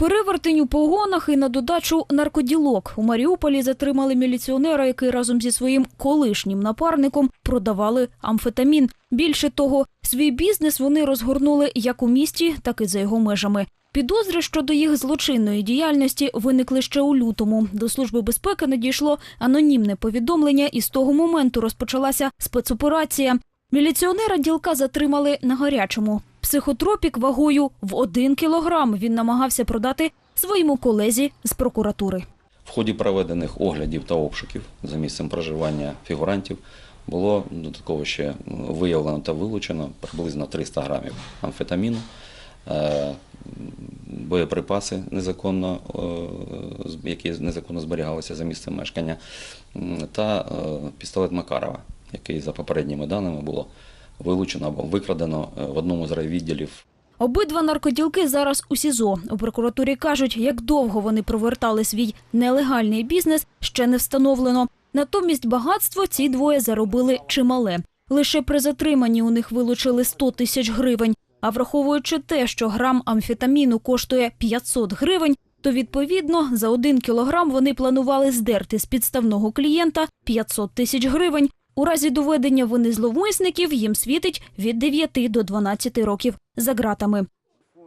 Перевертень у погонах і на додачу наркоділок. У Маріуполі затримали міліціонера, який разом зі своїм колишнім напарником продавали амфетамін. Більше того, свій бізнес вони розгорнули як у місті, так і за його межами. Підозри щодо їх злочинної діяльності виникли ще у лютому. До служби безпеки надійшло анонімне повідомлення, і з того моменту розпочалася спецоперація. Міліціонера ділка затримали на гарячому. Психотропік вагою в один кілограм він намагався продати своєму колезі з прокуратури. В ході проведених оглядів та обшуків за місцем проживання фігурантів було додатково ще виявлено та вилучено приблизно 300 грамів амфетаміну, е, боєприпаси незаконно, е, які незаконно зберігалися за місцем мешкання, та е, пістолет Макарова, який за попередніми даними було вилучено або викрадено е, в одному з райвідділів Обидва наркоділки зараз у СІЗО. У прокуратурі кажуть, як довго вони провертали свій нелегальний бізнес, ще не встановлено. Натомість багатство ці двоє заробили чимале. Лише при затриманні у них вилучили 100 тисяч гривень. А враховуючи те, що грам амфетаміну коштує 500 гривень, то відповідно за один кілограм вони планували здерти з підставного клієнта 500 тисяч гривень. У разі доведення вини зловмисників їм світить від 9 до 12 років за ґратами.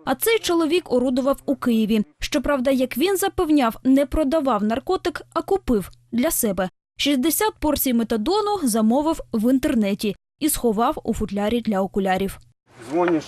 А цей чоловік орудував у Києві. Щоправда, як він запевняв, не продавав наркотик, а купив для себе. 60 порцій метадону замовив в інтернеті і сховав у футлярі для окулярів. Звонишь,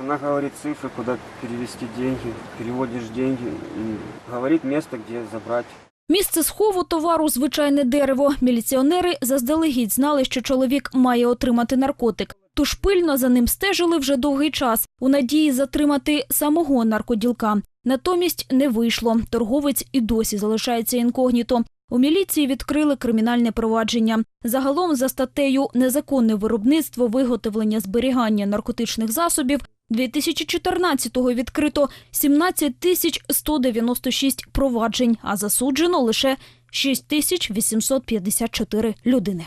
она говорит цифры, куда перевести деньги, переводишь деньги и говорит место, где забрать. Місце схову товару звичайне дерево. Міліціонери заздалегідь знали, що чоловік має отримати наркотик. Тож пильно за ним стежили вже довгий час у надії затримати самого наркоділка. Натомість не вийшло. Торговець і досі залишається інкогніто. У міліції відкрили кримінальне провадження. Загалом за статтею незаконне виробництво, виготовлення, зберігання наркотичних засобів 2014-го відкрито 17 тисяч 196 проваджень, а засуджено лише 6 тисяч 854 людини.